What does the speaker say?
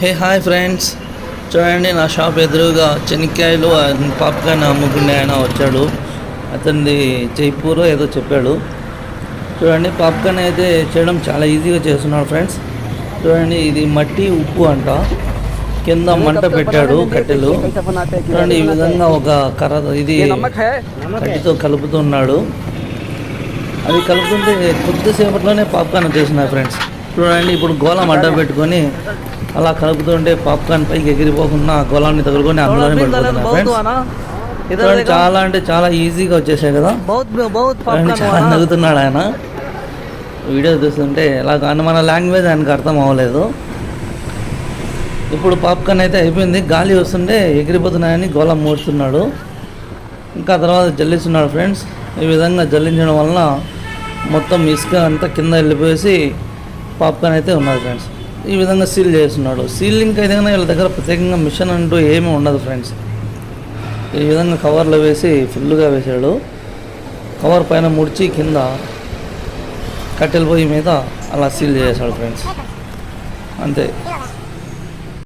Hey hi friends చూడండి నా shop ఎదురుగా చెనిక్కాయలు పాప్కార్న్ అమ్ముకునే ఆయన వచ్చాడు. అతనిది జైపూర్ ఏదో చెప్పాడు. చూడండి పాప్కార్న్ అయితే చేయడం చాలా ఈజీగా చేస్తున్నాడు ఫ్రెండ్స్ చూడండి ఇది మట్టి ఉప్పు అంట. కింద మంట పెట్టాడు కట్టెలు. చూడండి ఈ విధంగా ఒక కర్ర ఇది కట్టితో కలుపుతున్నాడు. అది కలుపుతుంటే కొద్దిసేపట్లోనే పాప్కార్న్ చేస్తున్నారు ఫ్రెండ్స్ చూడండి ఇప్పుడు గోళం అడ్డ పెట్టుకొని అలా కలుపుతుంటే పాప్కార్న్ పైకి ఎగిరిపోకుండా గొలాన్ని తగులుకొని అందులోనే చాలా అంటే చాలా ఈజీగా వచ్చేసాయి కదా. చాలా నవ్వుతున్నాడు ఆయన. వీడియో చూస్తుంటే ఇలా కానీ మన లాంగ్వేజ్ ఆయనకు అర్థం అవ్వలేదు. ఇప్పుడు పాప్కార్న్ అయితే అయిపోయింది. గాలి వస్తుంటే ఎగిరిపోతున్నాయని గోళ మూడుతున్నాడు ఇంకా తర్వాత జల్లిస్తున్నాడు ఫ్రెండ్స్. ఈ విధంగా జల్లించడం వలన మొత్తం ఇసుక అంతా కింద వెళ్ళిపోయేసి పాప్కార్న్ అయితే ఉన్నారు ఫ్రెండ్స్. ఈ విధంగా సీల్ చేస్తున్నాడు. సీలింగ్ అయితే వీళ్ళ దగ్గర ప్రత్యేకంగా మిషన్ అంటూ ఏమీ ఉండదు ఫ్రెండ్స్ ఈ విధంగా కవర్లో వేసి ఫుల్గా వేసాడు కవర్ పైన ముడిచి కింద కట్టెల పొయ్యి మీద అలా సీల్ చేశాడు ఫ్రెండ్స్ అంతే.